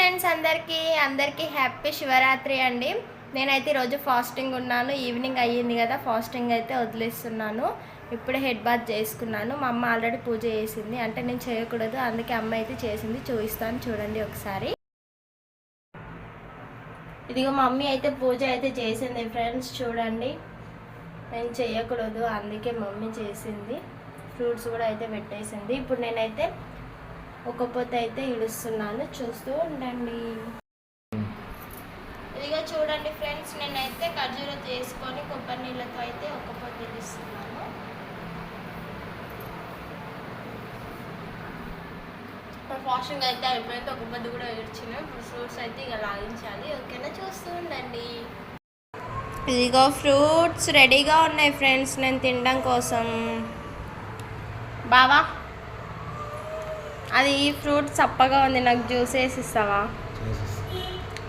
Friends అందరికీ అందరికీ happy Shivaratri అండి. నేనైతే ఈరోజు ఫాస్టింగ్ ఉన్నాను. ఈవినింగ్ అయ్యింది కదా ఫాస్టింగ్ అయితే వదిలేస్తున్నాను. ఇప్పుడే హెడ్ బాత్ చేసుకున్నాను. మా అమ్మ ఆల్రెడీ పూజ చేసింది. అంటే నేను చేయకూడదు అందుకే అమ్మ అయితే చేసింది. చూపిస్తాను చూడండి ఒకసారి. ఇదిగో మమ్మీ అయితే పూజ అయితే చేసింది ఫ్రెండ్స్ చూడండి. నేను చేయకూడదు అందుకే మమ్మీ చేసింది. ఫ్రూట్స్ కూడా అయితే పెట్టేసింది. ఇప్పుడు నేనైతే ఒక పొద్దు అయితే ఇడుస్తున్నాను చూస్తూ ఉండండి. ఇదిగో చూడండి ఫ్రెండ్స్ నేనైతే ఖర్జూర చేసుకొని కొబ్బరి నీళ్ళతో అయితే ఒక పొద్దు ఇడుస్తున్నాను ఫాస్టింగ్ అయితే అయిపోయింది. ఒక పొద్దు కూడా ఇడిచిన ఇప్పుడు ఫ్రూట్స్ అయితే ఇక లాగించాలి. ఓకేనా? చూస్తూ ఉండండి. ఇదిగో ఫ్రూట్స్ రెడీగా ఉన్నాయి ఫ్రెండ్స్. నేను తినడం కోసం. బావా? అది ఫ్రూట్ చప్పగా ఉంది నాకు జ్యూస్ వేసి ఇస్తావా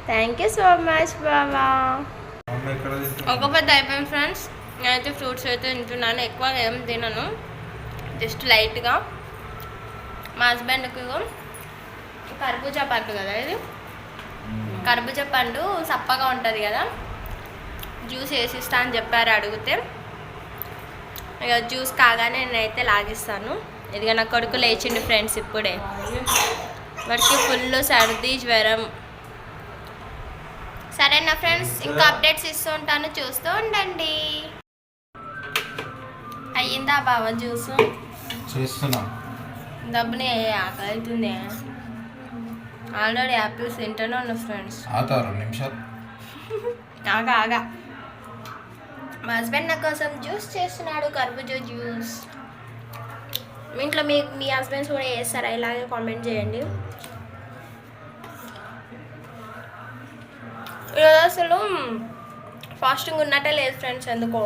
థ్యాంక్ యూ సో మచ్ బావా. ఒక పెద్ద అయిపోయింది ఫ్రెండ్స్. నేనైతే ఫ్రూట్స్ అయితే తింటున్నాను ఎక్కువ ఏం తినను. జస్ట్ లైట్గా. మా హస్బెండ్కి కర్బూజా పండు కదా ఇది? కర్బూజా పండు చప్పగా ఉంటుంది కదా? జ్యూస్ వేసిస్తా అని చెప్పారు అడిగితే. ఇక జ్యూస్ కాగానే నేనైతే లాగిస్తాను. ఇదిగా నా కొడుకు లేచిండు ఫ్రెండ్స్ ఇప్పుడే. వాడికి ఫుల్ సర్ది జ్వరం. సరేనా ఫ్రెండ్స్? ఇంకా అప్డేట్స్ ఇస్తూ ఉంటాను. చూస్తూ ఉండండి. అయ్యిందా బావ జ్యూస్? చేస్తున్నా. డబ్బుని ఆకలి అవుతుంది ఆల్రెడీ యాపిల్స్ తింటూనే ఉన్నా ఫ్రెండ్స్. ఆతా రెండు నిమిషాలు ఆగా ఆగా. మా హస్బెండ్ నా కోసం జ్యూస్ చేస్తున్నాడు కర్బూజా జ్యూస్. మీ ఇంట్లో మీ మీ హస్బెండ్స్ కూడా చేస్తారా? ఇలాగే కామెంట్ చేయండి. ఈరోజు అసలు ఫాస్టింగ్ ఉన్నట్టే లేదు ఫ్రెండ్స్ ఎందుకో.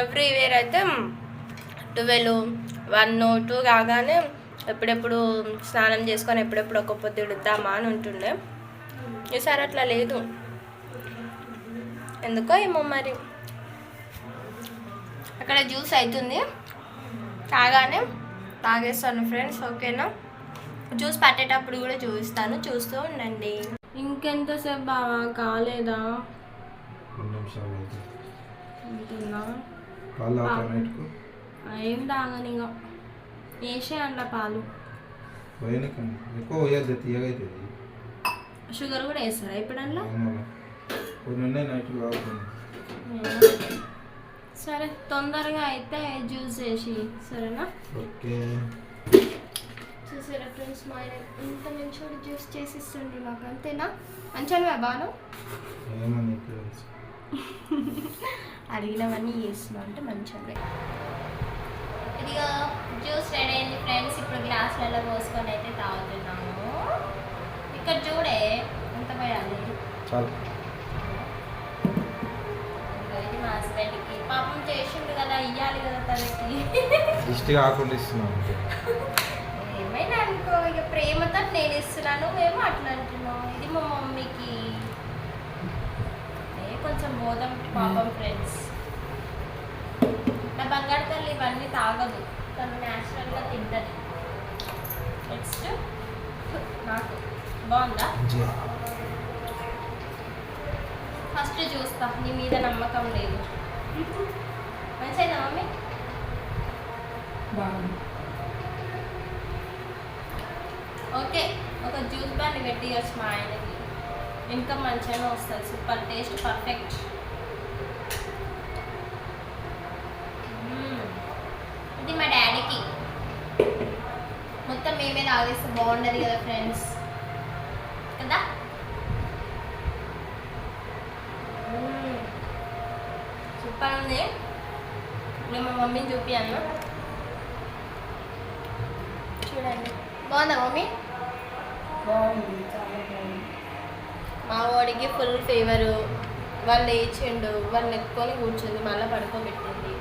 ఎవ్రీ ఇయర్ అయితే ట్వెల్వ్ వన్ టూ కాగానే ఎప్పుడెప్పుడు స్నానం చేసుకొని ఎప్పుడెప్పుడు ఒక పొద్దు ఇడుద్దామా అని ఉంటుండే. ఈసారి అట్లా లేదు. ఎందుకో ఏమో మరి. అక్కడ జ్యూస్ అవుతుంది తాగానే తాగేస్తాను ఫ్రెండ్స్ ఓకేనా? జ్యూస్ పట్టేటప్పుడు కూడా చూపిస్తాను చూస్తూ ఉండండి. ఇంకెంతసేపు బాగా కాలేదా? ఏం తాగని ఇంకా వేసే అంట పాలు. షుగర్ కూడా వేస్తారా ఇప్పుడు అందులో తాగుతుంది సరే తొందరగా అయితే జ్యూస్ చేసి సరేనా? ఓకే. చూసారా ఫ్రెండ్స్ మా ఆయన ఇంత మంచిగా జ్యూస్ చేసి ఇస్తుండ్రు నాకు అంతేనా? మంచిగా బాను? అడిగినవన్నీ చేస్తున్నా అంటే మంచిగా ఇదిగో జ్యూస్ రెడీ అయింది ఫ్రెండ్స్ ఇప్పుడు గ్లాసులలో పోసుకొని అయితే తాగుతున్నాము. ఇక్కడ చూడే ఎంత పోయాలి? చాలు. చేసిండు కదా ఇయ్యాలి కదా తనకి కాకుండా ఇస్తున్నాను ఏమైనా అనుకో ఇక ప్రేమతో నేను ఇస్తున్నాను మేము అట్లా అంటున్నావు ఇది మా మమ్మీకి. ఏ కొంచెం బోధం పాపం ఫ్రెండ్స్ నా బంగారు తల్లి ఇవన్నీ తాగదు. తను న్యాచురల్గా తింటది. నెక్స్ట్ నాకు. బాగుందా? ఫస్ట్ చూస్తా నీ మీద నమ్మకం లేదు. మంచిదా మమ్మీ? ఓకే ఒక జ్యూస్ బ్యాండ్ పెట్టియచ్చు మా ఆయనకి. ఇంకా మంచిగానే వస్తుంది సూపర్ టేస్ట్ పర్ఫెక్ట్. ఇది మా డాడీకి. మొత్తం మేమే తాగేస్తే బాగుండదు కదా ఫ్రెండ్స్. కదా? సూపర్ ఉంది. నేను మా మమ్మీని చూపియాను చూడండి. బాగుందా మమ్మీ? మా వాడికి ఫుల్ ఫీవరు. వాళ్ళు లేచిండు. వాళ్ళు ఎత్తుకొని కూర్చుంది. మళ్ళీ పడుకోబెట్టింది.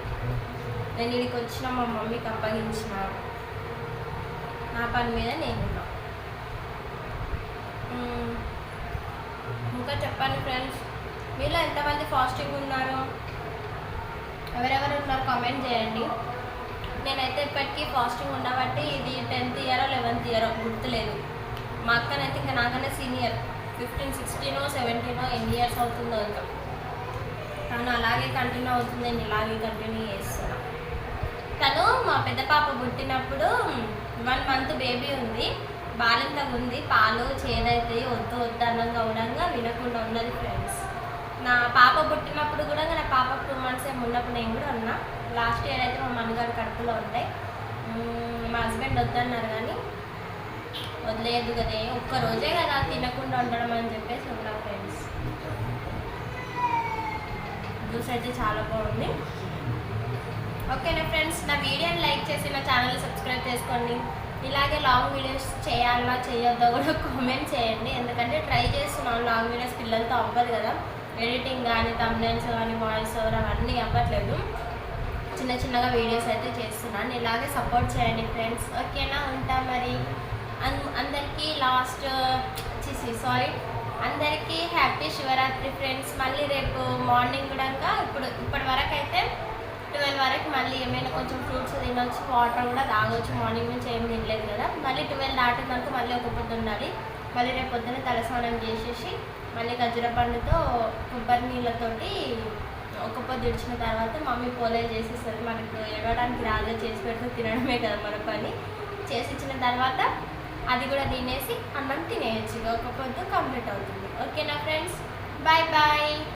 నేను ఇక్కడికి వచ్చిన మా మమ్మీకి అప్పగించిన నా పని మీద నేనున్నా మ్మ్. ఇంకా చెప్పండి ఫ్రెండ్స్. మీలో ఎంతమంది ఫాస్టింగ్ ఉన్నారు? ఎవరెవరు ఉన్నారు కామెంట్ చేయండి. నేనైతే ఇప్పటికీ ఫాస్టింగ్ ఉండబట్టి ఇది టెన్త్ ఇయరో లెవెన్త్ ఇయరో గుర్తులేదు. మా అక్కనైతే ఇంకా నాకన్నా సీనియర్ ఫిఫ్టీన్ సిక్స్టీనో సెవెంటీనో ఎన్ని ఇయర్స్ అవుతుందో ఇంకా. తను అలాగే కంటిన్యూ అవుతుంది నేను ఇలాగే కంటిన్యూ చేస్తున్నా. తను మా పెద్ద పాప పుట్టినప్పుడు వన్ మంత్ బేబీ ఉంది. బాలింతగా ఉంది. పాలు చేదైతే వద్దు వద్దు అన్నంగా ఉండగా వినకుండా ఉన్నది ఫ్రెండ్స్ నా పాప పుట్టినప్పుడు కూడా నా పాప టూ మంత్స్ ఏమి ఉన్నప్పుడు నేను కూడా ఉన్నా లాస్ట్ ఇయర్ అయితే మా మన్నగారు కడుపులో ఉంటాయి. మా హస్బెండ్ వద్దన్నారు కానీ వదిలేదు కదే ఒక్క రోజే కదా తినకుండా ఉండడం అని చెప్పేసి ఉన్నా ఫ్రెండ్స్. జ్యూస్ అయితే చాలా బాగుంది. ఓకేనా ఫ్రెండ్స్ నా వీడియోని లైక్ చేసి నా ఛానల్ సబ్స్క్రైబ్ చేసుకోండి. ఇలాగే లాంగ్ వీడియోస్ చేయాలా చేయొద్దో కూడా కామెంట్ చేయండి. ఎందుకంటే ట్రై చేస్తున్నాను లాంగ్ వీడియోస్ పిల్లలతో అవ్వదు కదా. ఎడిటింగ్ కానీ తమ్నైల్స్ కానీ వాయిస్ ఓవర్ అవన్నీ అవ్వట్లేదు. చిన్న చిన్నగా వీడియోస్ అయితే చేస్తున్నాను. ఇలాగే సపోర్ట్ చేయండి ఫ్రెండ్స్ ఓకేనా? ఉంటా మరి. అన్- అందరికీ లాస్ట్ సారీ అందరికీ హ్యాపీ శివరాత్రి ఫ్రెండ్స్ మళ్ళీ రేపు మార్నింగ్ కూడా ఇప్పుడు ఇప్పటి వరకు అయితే ట్వెల్వ్ వరకు మళ్ళీ ఏమైనా కొంచెం ఫ్రూట్స్ తినొచ్చు వాటర్ కూడా తాగొచ్చు. మార్నింగ్ నుంచి ఏం తినలేదు కదా. మళ్ళీ ట్వెల్వ్ దాటినాక మళ్ళీ ఒక పొద్దు ఉండాలి. మళ్ళీ రేపు పొద్దున్న తలస్నానం చేసేసి మళ్ళీ ఖర్జూర పండుతో కొబ్బరి నీళ్ళతోటి ఒక పొద్దు ఇడిచిన తర్వాత మమ్మీ పోలేలు చేసేస్తుంది మనకు ఏడవడానికి రాదు చేసి పెడితే తినడమే కదా మన పని. చేసి ఇచ్చిన తర్వాత అది కూడా తినేసి అన్నం తినేయచ్చు. ఒక పొద్దు కంప్లీట్ అవుతుంది. ఓకేనా ఫ్రెండ్స్? Bye bye.